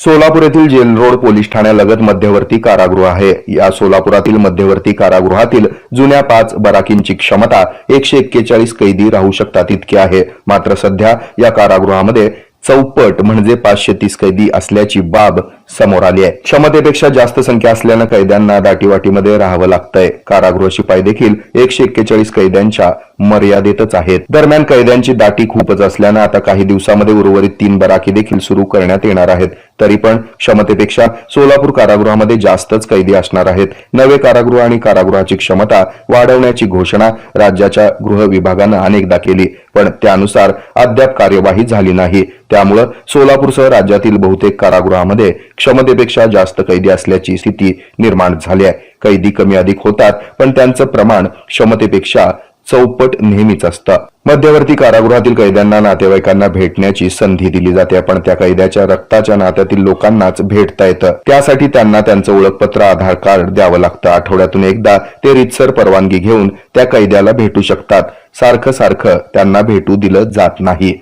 सोलापूर येथील gel road police ठाण्यालगत मध्यवर्ती कारागृह आहे. या सोलापुरातील मध्यवर्ती कारागृहातील जुन्या पाच बराकींची क्षमता एकशे एक्केचाळीस कैदी राहू शकतात इतकी आहे. मात्र सध्या या कारागृहामध्ये चौपट म्हणजे पाचशे तीस कैदी असल्याची बाब समोर आली आहे. क्षमतेपेक्षा जास्त संख्या असल्यानं कैद्यांना दाटीवाटीमध्ये राहावं लागतंय. कारागृह शिपाई देखील एकशे एक्केचाळीस कैद्यांच्या मर्यादेतच आहेत. दरम्यान कैद्यांची दाटी खूपच असल्यानं आता काही दिवसामध्ये उर्वरित तीन बराकी देखील सुरू करण्यात येणार आहेत. तरी पण क्षमतेपेक्षा सोलापूर कारागृहामध्ये जास्तच कैदी असणार आहेत. नवे कारागृह आणि कारागृहाची क्षमता वाढवण्याची घोषणा राज्याच्या गृह विभागानं अनेकदा केली पण त्यानुसार अद्याप कार्यवाही झाली नाही. त्यामुळं सोलापूरसह राज्यातील बहुतेक कारागृहामध्ये क्षमतेपेक्षा जास्त कैदी असल्याची स्थिती निर्माण झाली आहे. कैदी कमी अधिक होतात पण त्यांचं प्रमाण क्षमतेपेक्षा चौपट नेहमीच असतं मध्यवर्ती कारागृहातील कैद्यांना नातेवाईकांना भेटण्याची संधी दिली जाते. पण त्या कैद्याच्या रक्ताच्या नात्यातील लोकांनाच भेटता येतं. त्यासाठी त्यांना त्यांचं ओळखपत्र आधार कार्ड द्यावं लागतं. आठवड्यातून एकदा ते रितसर परवानगी घेऊन त्या कैद्याला भेटू शकतात. सारखं सारखं त्यांना भेटू दिलं जात नाही.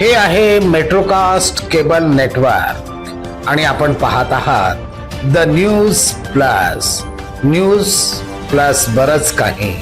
हे आहे मेट्रोकास्ट केबल नेटवर्क आणि आपण पाहत आहात the news plus news plus बरच काही.